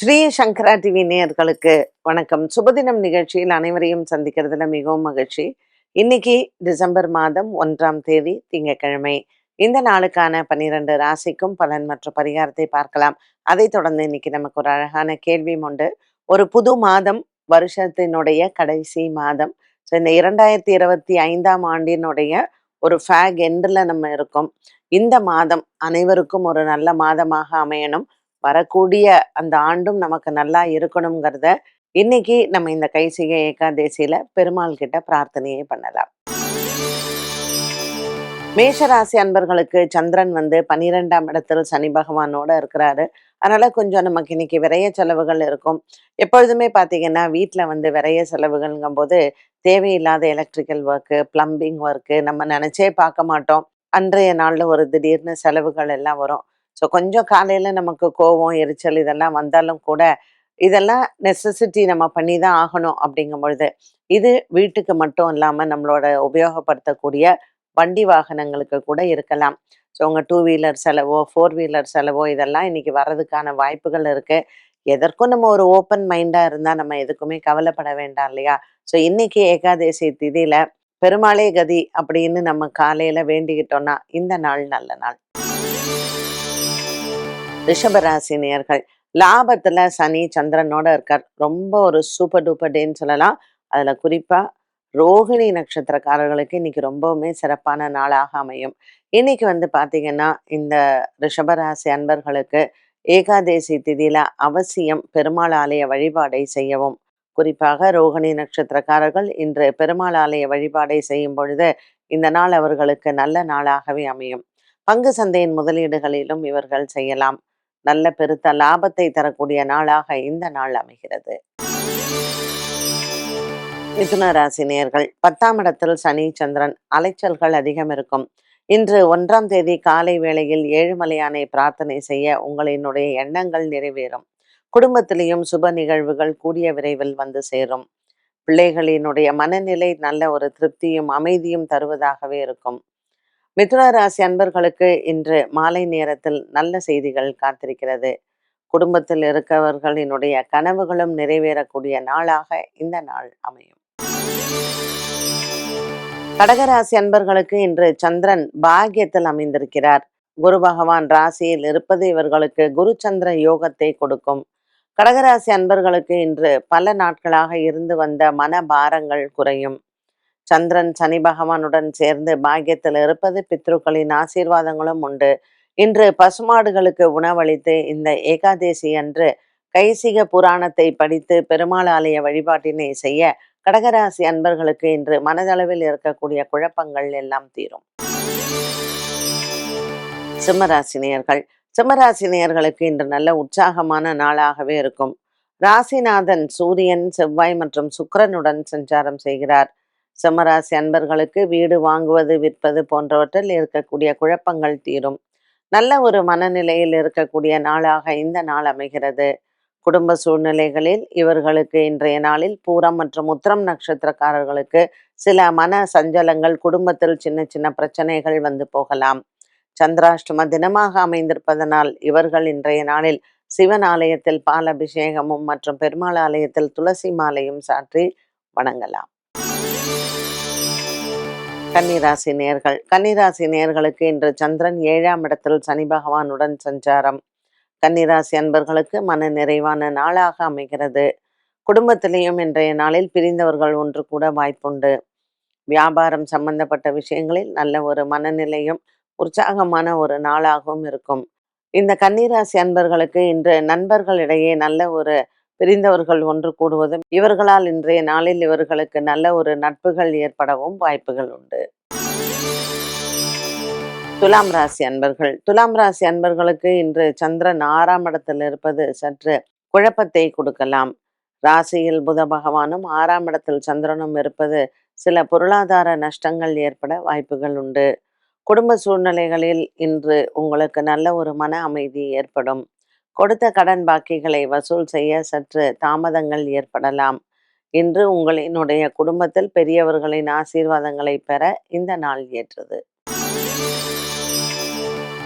ஸ்ரீ சங்கரா TV நேயர்களுக்கு வணக்கம். சுபதினம் நிகழ்ச்சியில் அனைவரையும் சந்திக்கிறதுல மிகவும் மகிழ்ச்சி. இன்னைக்கு டிசம்பர் மாதம் ஒன்றாம் தேதி திங்கக்கிழமை இந்த நாளுக்கான பன்னிரண்டு ராசிக்கும் பலன் மற்றும் பரிகாரத்தை பார்க்கலாம். அதைத் தொடர்ந்து இன்னைக்கு நமக்கு ஒரு அழகான கேள்வியும் உண்டு. ஒரு புது மாதம் வருஷத்தினுடைய கடைசி மாதம். ஸோ இந்த இரண்டாயிரத்தி இருபத்தி ஐந்தாம் ஆண்டினுடைய ஒரு ஃபேக் எண்டில் நம்ம இருக்கோம். இந்த மாதம் அனைவருக்கும் ஒரு நல்ல மாதமாக அமையணும். வரக்கூடிய அந்த ஆண்டும் நமக்கு நல்லா இருக்கணுங்கிறத இன்னைக்கு நம்ம இந்த கைசிகை ஏகாதேசியில பெருமாள் கிட்ட பிரார்த்தனையே பண்ணலாம். மேஷராசி அன்பர்களுக்கு சந்திரன் வந்து பனிரெண்டாம் இடத்தில் சனி பகவானோட இருக்கிறாரு. அதனால கொஞ்சம் நமக்கு இன்னைக்கு விரைய செலவுகள் இருக்கும். எப்பொழுதுமே பார்த்தீங்கன்னா வீட்டில் வந்து விரைய செலவுகள்ங்கும் போது தேவையில்லாத எலக்ட்ரிக்கல் ஒர்க்கு பிளம்பிங் ஒர்க்கு நம்ம நினைச்சே பார்க்க மாட்டோம். அன்றைய நாளில் ஒரு திடீர்னு செலவுகள் எல்லாம் வரும். ஸோ கொஞ்சம் காலையில் நமக்கு கோவம் எரிச்சல் இதெல்லாம் வந்தாலும் கூட இதெல்லாம் நெசசிட்டி நம்ம பண்ணி தான் ஆகணும் அப்படிங்கும் பொழுது இது வீட்டுக்கு மட்டும் இல்லாமல் நம்மளோட உபயோகப்படுத்தக்கூடிய வண்டி வாகனங்களுக்கு கூட இருக்கலாம். ஸோ உங்கள் டூ வீலர் செலவோ ஃபோர் வீலர் செலவோ இதெல்லாம் இன்னைக்கு வர்றதுக்கான வாய்ப்புகள் இருக்கு. எதற்கும் நம்ம ஒரு ஓப்பன் மைண்டாக இருந்தால் நம்ம எதுக்குமே கவலைப்பட வேண்டாம் இல்லையா? ஸோ இன்னைக்கு ஏகாதேசி திதியில பெருமாளே கதி அப்படின்னு நம்ம காலையில வேண்டிக்கிட்டோம்னா இந்த நாள் நல்ல நாள். ரிஷபராசி நேர்கள் லாபத்துல சனி சந்திரனோட இருக்கார். ரொம்ப ஒரு சூப்பர் டூப்பர் டேன்னு சொல்லலாம். அதுல குறிப்பா ரோகிணி நட்சத்திரக்காரர்களுக்கு இன்னைக்கு ரொம்பவுமே சிறப்பான நாளாக அமையும். இன்னைக்கு வந்து பாத்தீங்கன்னா இந்த ரிஷபராசி அன்பர்களுக்கு ஏகாதேசி திதியில அவசியம் பெருமாள் ஆலய வழிபாடை செய்யவும். குறிப்பாக ரோகிணி நட்சத்திரக்காரர்கள் இன்று பெருமாள் ஆலய வழிபாடை செய்யும் பொழுது இந்த நாள் அவர்களுக்கு நல்ல நாளாகவே அமையும். பங்கு சந்தையின் முதலீடுகளிலும் இவர்கள் செய்யலாம். நல்ல பெருத்த லாபத்தை தரக்கூடிய நாளாக இந்த நாள் அமைகிறது. மிதுன ராசி நேர்கள் பத்தாம் இடத்தில் சனி சந்திரன் அலைச்சல்கள் அதிகம் இருக்கும். இன்று ஒன்றாம் தேதி காலை வேளையில் ஏழுமலையானை பிரார்த்தனை செய்ய உங்களினுடைய எண்ணங்கள் நிறைவேறும். குடும்பத்திலேயும் சுப நிகழ்வுகள் கூடிய விரைவில் வந்து சேரும். பிள்ளைகளினுடைய மனநிலை நல்ல ஒரு திருப்தியும் அமைதியும் தருவதாகவே இருக்கும். மிதுன ராசி அன்பர்களுக்கு இன்று மாலை நேரத்தில் நல்ல செய்திகள் காத்திருக்கிறது. குடும்பத்தில் இருக்கவர்களினுடைய கனவுகளும் நிறைவேறக்கூடிய நாளாக இந்த நாள் அமையும். கடகராசி அன்பர்களுக்கு இன்று சந்திரன் பாகியத்தில் அமைந்திருக்கிறார். குரு பகவான் ராசியில் இருப்பது இவர்களுக்கு குரு சந்திர யோகத்தை கொடுக்கும். கடகராசி அன்பர்களுக்கு இன்று பல நாட்களாக இருந்து வந்த மன பாரங்கள் குறையும். சந்திரன் சனி பகவானுடன் சேர்ந்து பாக்கியத்தில் இருப்பது பித்ருக்களின் ஆசீர்வாதங்களும் உண்டு. இன்று பசுமாடுகளுக்கு உணவளித்து இந்த ஏகாதேசி அன்று கைசிக புராணத்தை படித்து பெருமாள் ஆலய வழிபாட்டினை செய்ய கடகராசி அன்பர்களுக்கு இன்று மனதளவில் இருக்கக்கூடிய குழப்பங்கள் எல்லாம் தீரும். சிம்மராசினியர்கள். சிம்மராசினியர்களுக்கு இன்று நல்ல உற்சாகமான நாளாகவே இருக்கும். ராசிநாதன் சூரியன் செவ்வாய் மற்றும் சுக்கிரனுடன் சஞ்சாரம் செய்கிறார். சிம்மராசி அன்பர்களுக்கு வீடு வாங்குவது விற்பது போன்றவற்றில் இருக்கக்கூடிய குழப்பங்கள் தீரும். நல்ல ஒரு மனநிலையில் இருக்கக்கூடிய நாளாக இந்த நாள் அமைகிறது. குடும்ப சூழ்நிலைகளில் இவர்களுக்கு இன்றைய நாளில் பூரம் மற்றும் உத்திரம் நட்சத்திரக்காரர்களுக்கு சில மன சஞ்சலங்கள் குடும்பத்தில் சின்ன சின்ன பிரச்சனைகள் வந்து போகலாம். சந்திராஷ்டம தினமாக அமைந்திருப்பதனால் இவர்கள் இன்றைய நாளில் சிவன் ஆலயத்தில் பால் அபிஷேகமும் மற்றும் பெருமாள் ஆலயத்தில் துளசி மாலையும் சாற்றி வணங்கலாம். கன்னிராசி நேர்கள். கன்னிராசி நேர்களுக்கு இன்று சந்திரன் ஏழாம் இடத்தில் சனி பகவானுடன் சஞ்சாரம். கன்னிராசி அன்பர்களுக்கு மன நிறைவான நாளாக அமைகிறது. குடும்பத்திலேயும் இன்றைய நாளில் பிரிந்தவர்கள் ஒன்று கூட வாய்ப்புண்டு. வியாபாரம் சம்பந்தப்பட்ட விஷயங்களில் நல்ல ஒரு மனநிலையும் உற்சாகமான ஒரு நாளாகவும் இருக்கும். இந்த கன்னிராசி அன்பர்களுக்கு இன்று நண்பர்களிடையே நல்ல ஒரு பிரிந்தவர்கள் ஒன்று கூடுவதும் இவர்களால் இன்றைய நாளில் இவர்களுக்கு நல்ல ஒரு நட்புகள் ஏற்படவும் வாய்ப்புகள் உண்டு. துலாம் ராசி அன்பர்கள். துலாம் ராசி அன்பர்களுக்கு இன்று சந்திரன் ஆறாம் இடத்தில் இருப்பது சற்று குழப்பத்தை கொடுக்கலாம். ராசியில் புத பகவானும் ஆறாம் இடத்தில் சந்திரனும் இருப்பது சில பொருளாதார நஷ்டங்கள் ஏற்பட வாய்ப்புகள் உண்டு. குடும்ப சூழ்நிலைகளில் இன்று உங்களுக்கு நல்ல ஒரு மன அமைதி ஏற்படும். கொடுத்த கடன் பாக்கிகளை வசூல் செய்ய சற்று தாமதங்கள் ஏற்படலாம். இன்று உங்களினுடைய குடும்பத்தில் பெரியவர்களின் ஆசீர்வாதங்களை பெற இந்த நாள் ஏற்றது.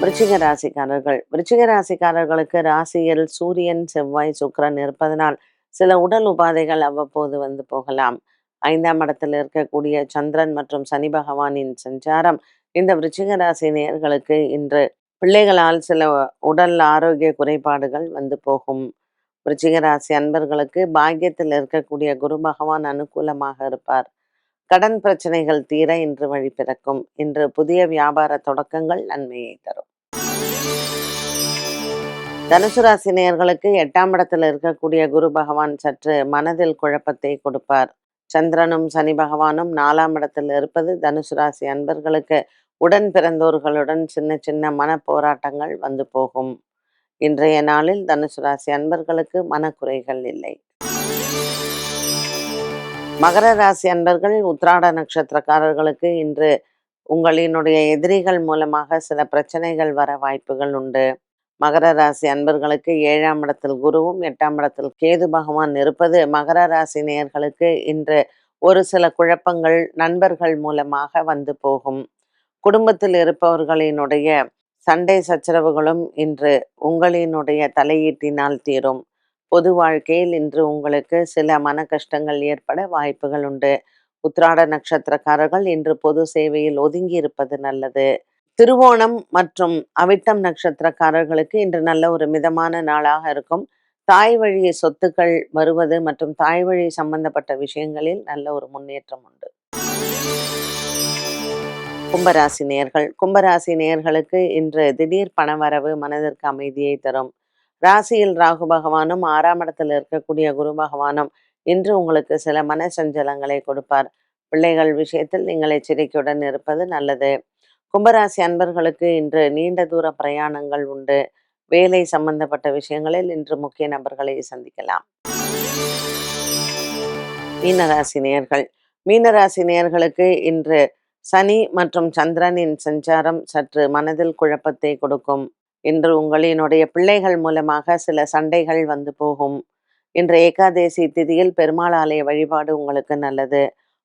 விருச்சிக ராசிக்காரர்கள். விருச்சிக ராசிக்காரர்களுக்கு ராசியில் சூரியன் செவ்வாய் சுக்கிரன் இருப்பதனால் சில உடல் உபாதைகள் அவ்வப்போது வந்து போகலாம். ஐந்தாம் இடத்தில் இருக்கக்கூடிய சந்திரன் மற்றும் சனி பகவானின் சஞ்சாரம் இந்த விருச்சிக ராசி நேயர்களுக்கு இன்று பிள்ளைகளால் சில உடல் ஆரோக்கிய குறைபாடுகள் வந்து போகும். ராசி அன்பர்களுக்கு பாக்கியத்தில் இருக்கக்கூடிய குரு பகவான் அனுகூலமாக இருப்பார். கடன் பிரச்சனைகள் தீர இன்று வழி பிறக்கும். இன்று புதிய வியாபார தொடக்கங்கள் நன்மையை தரும். தனுசு ராசி நேயர்களுக்கு எட்டாம் இடத்தில் இருக்கக்கூடிய குரு பகவான் சற்று மனதில் குழப்பத்தை கொடுப்பார். சந்திரனும் சனி பகவானும் நாலாம் இடத்தில் இருப்பது தனுசு ராசி அன்பர்களுக்கு உடன் பிறந்தோர்களுடன் சின்ன சின்ன மன போராட்டங்கள் வந்து போகும். இன்றைய நாளில் தனுசு ராசி அன்பர்களுக்கு மனக்குறைகள் இல்லை. மகர ராசி அன்பர்கள் உத்ராட நட்சத்திரக்காரர்களுக்கு இன்று உங்களினுடைய எதிரிகள் மூலமாக சில பிரச்சனைகள் வர வாய்ப்புகள் உண்டு. மகர ராசி அன்பர்களுக்கு ஏழாம் இடத்தில் குருவும் எட்டாம் இடத்தில் கேது பகவான் இருப்பது மகர ராசி நேயர்களுக்கு இன்று ஒரு சில குழப்பங்கள் நண்பர்கள் மூலமாக வந்து போகும். குடும்பத்தில் இருப்பவர்களினுடைய சண்டை சச்சரவுகளும் இன்று உங்களினுடைய தலையீட்டினால் தீரும். பொது வாழ்க்கையில் இன்று உங்களுக்கு சில மன கஷ்டங்கள் ஏற்பட வாய்ப்புகள் உண்டு. உத்ராட நட்சத்திரக்காரர்கள் இன்று பொது சேவையில் ஒதுங்கி இருப்பது நல்லது. திருவோணம் மற்றும் அவிட்டம் நட்சத்திரக்காரர்களுக்கு இன்று நல்ல ஒரு மிதமான நாளாக இருக்கும். தாய் வழி சொத்துக்கள் வருவது மற்றும் தாய் வழி சம்பந்தப்பட்ட விஷயங்களில் நல்ல ஒரு முன்னேற்றம் உண்டு. கும்பராசி நேர்கள். கும்பராசி நேர்களுக்கு இன்று திடீர் பணவரவு மனதிற்கு அமைதியை தரும். ராசியில் ராகு பகவானும் ஆறாம் இடத்தில் இருக்கக்கூடிய குரு பகவானும் இன்று உங்களுக்கு சில மன சஞ்சலங்களை கொடுப்பார். பிள்ளைகள் விஷயத்தில் நீங்கள் எச்சரிக்கையுடன் இருப்பது நல்லது. கும்பராசி அன்பர்களுக்கு இன்று நீண்ட தூர பிரயாணங்கள் உண்டு. வேலை சம்பந்தப்பட்ட விஷயங்களில் இன்று முக்கிய நபர்களை சந்திக்கலாம். மீனராசி நேர்கள். மீனராசி நேர்களுக்கு இன்று சனி மற்றும் சந்திரனின் சஞ்சாரம் சற்று மனதில் குழப்பத்தை கொடுக்கும். இன்று உங்களினுடைய பிள்ளைகள் மூலமாக சில சண்டைகள் வந்து போகும். இன்று ஏகாதேசி திதியில் பெருமாள் ஆலய வழிபாடு உங்களுக்கு நல்லது.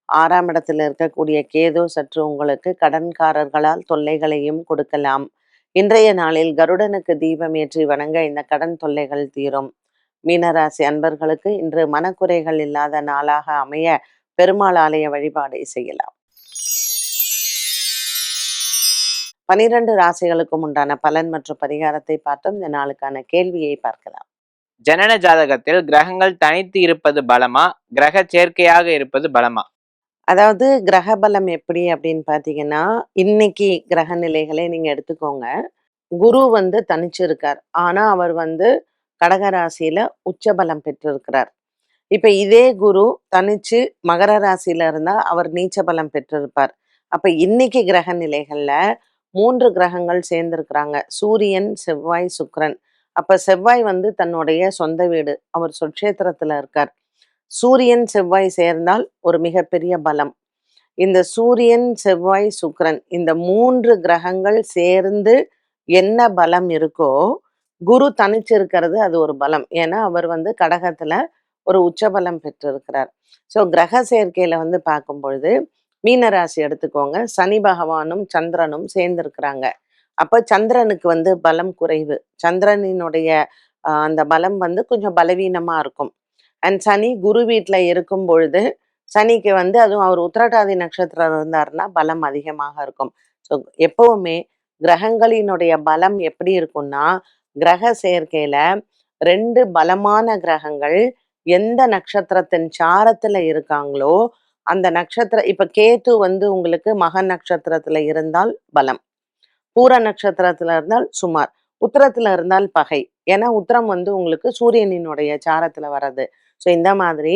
ஆறாம் இடத்தில் இருக்கக்கூடிய கேது சற்று உங்களுக்கு கடன்காரர்களால் தொல்லைகளையும் கொடுக்கலாம். இன்றைய நாளில் கருடனுக்கு தீபம் ஏற்றி வணங்க இந்த கடன் தொல்லைகள் தீரும். மீனராசி அன்பர்களுக்கு இன்று மனக்குறைகள் இல்லாத நாளாக அமைய பெருமாள் ஆலய வழிபாடை செய்யலாம். பனிரெண்டு ராசிகளுக்கும் உண்டான பலன் மற்றும் பரிகாரத்தை பார்த்தோம். இந்த நாளுக்கான கேள்வியை பார்க்கலாம். ஜனன ஜாதகத்தில் கிரகங்கள் தனித்து இருப்பது பலமா? கிரக சேர்க்கையாக இருப்பது பலமா? அதாவது கிரக பலம் எப்படி அப்படின்னு பார்த்தீங்கன்னா இன்னைக்கு கிரக நிலைகளை நீங்க எடுத்துக்கோங்க. குரு வந்து தனிச்சு இருக்கார் ஆனா அவர் வந்து கடகராசியில உச்சபலம் பெற்றிருக்கிறார். இப்ப இதே குரு தனிச்சு மகர ராசியில இருந்தா அவர் நீச்ச பலம் பெற்றிருப்பார். அப்ப இன்னைக்கு கிரக நிலைகள்ல மூன்று கிரகங்கள் சேர்ந்திருக்கிறாங்க. சூரியன் செவ்வாய் சுக்கரன். அப்ப செவ்வாய் வந்து தன்னுடைய சொந்த வீடு. அவர் சொற்சேத்திரத்துல இருக்கார். சூரியன் செவ்வாய் சேர்ந்தால் ஒரு மிகப்பெரிய பலம். இந்த சூரியன் செவ்வாய் சுக்கரன் இந்த மூன்று கிரகங்கள் சேர்ந்து என்ன பலம் இருக்கோ குரு தனிச்சு இருக்கிறது அது ஒரு பலம். ஏன்னா அவர் வந்து கடகத்துல ஒரு உச்சபலம் பெற்றிருக்கிறார். ஸோ கிரக சேர்க்கையில வந்து பார்க்கும் பொழுது மீனராசி எடுத்துக்கோங்க. சனி பகவானும் சந்திரனும் சேர்ந்திருக்கிறாங்க. அப்போ சந்திரனுக்கு வந்து பலம் குறைவு. சந்திரனினுடைய அந்த பலம் வந்து கொஞ்சம் பலவீனமா இருக்கும். அண்ட் சனி குரு வீட்டில் இருக்கும் பொழுது சனிக்கு வந்து அதுவும் அவர் உத்திரட்டாதி நட்சத்திரம் இருந்தாருன்னா பலம் அதிகமாக இருக்கும். ஸோ எப்பவுமே கிரகங்களினுடைய பலம் எப்படி இருக்கும்னா கிரக சேர்க்கையில ரெண்டு பலமான கிரகங்கள் எந்த நட்சத்திரத்தின் சாரத்துல இருக்காங்களோ அந்த நட்சத்திர இப்ப கேத்து வந்து உங்களுக்கு மக நட்சத்திரத்துல இருந்தால் பலம். பூர நட்சத்திரத்துல இருந்தால் சுமார். உத்தரத்துல இருந்தால் பகை. ஏன்னா உத்தரம் வந்து உங்களுக்கு சூரியனினுடைய சாரத்துல வர்றது. ஸோ இந்த மாதிரி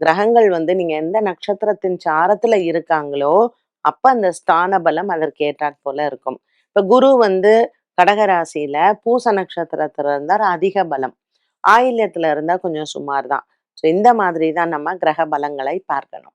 கிரகங்கள் வந்து நீங்க எந்த நட்சத்திரத்தின் சாரத்துல இருக்காங்களோ அப்ப அந்த ஸ்தான பலம் அதற்கேற்றாற் போல இருக்கும். இப்ப குரு வந்து கடகராசியில பூச நட்சத்திரத்துல இருந்தால் அதிக பலம். ஆயில்யத்துல இருந்தா கொஞ்சம் சுமார் தான் ஸோ இந்த மாதிரி தான் நம்ம கிரக பலங்களை பார்க்கணும்.